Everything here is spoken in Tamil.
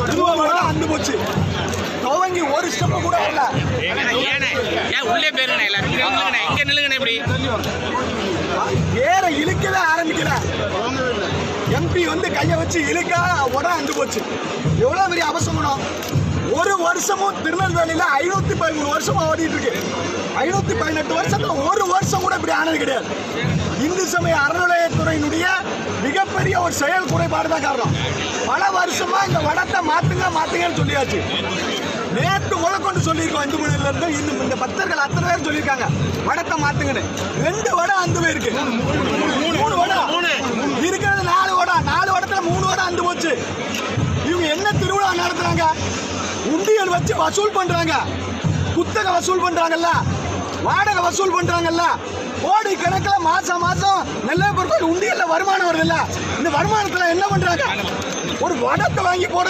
அந்து போச்சு. துவங்கி ஒரு ஸ்டெப் கூட வரல. ஏன் உள்ளே போயிருங்கண்ணே எல்லாரும். இங்க இப்படி. இழுக்கவே ஆரம்பிக்கல. எம்பி வந்து கையை வச்சு இழுக்க உடம் அந்து போச்சு. எவ்வளவு பெரிய அவசரம் ஒரு வருஷமும் திருநெல்வேலியில ஐநூத்தி பதிமூணு வருஷமா ஓடிட்டு இருக்கு. ஐநூத்தி பதினெட்டு வருஷத்துல ஒரு வருஷம் கூட இப்படி ஆனது கிடையாது. இந்து சமய அறநிலையத்துறையினுடைய மிகப்பெரிய ஒரு செயல் குறைபாடு தான் காரணம். பல வருஷமா இந்த வடத்தை மாத்துங்க மாத்துங்கன்னு சொல்லியாச்சு. நேற்று முதற்கொண்டு சொல்லியிருக்கோம் இந்து மணில இருந்து இந்த இந்த பக்தர்கள் அத்தனை பேர் சொல்லியிருக்காங்க. வடத்தை மாத்துங்கன்னு. ரெண்டு வடம் அந்த போயிருக்கு. மூணு வடை. இருக்கிறது நாலு வடம் நாலு வடத்துல மூணு வடம் அந்து போச்சு. இவங்க என்ன திருவிழா நடத்துறாங்க? உண்டியல் வச்சு வசூல் பண்றாங்க. குத்தகை வசூல் பண்றாங்கல்ல. வாடகை வசூல் பண்றாங்கல்ல. கோடி கணக்கில் மாசம் மாசம் நல்ல வருமானம் வருது இல்ல? இந்த வருமானத்துல என்ன பண்றாங்க? ஒரு வடத்தை வாங்கி போட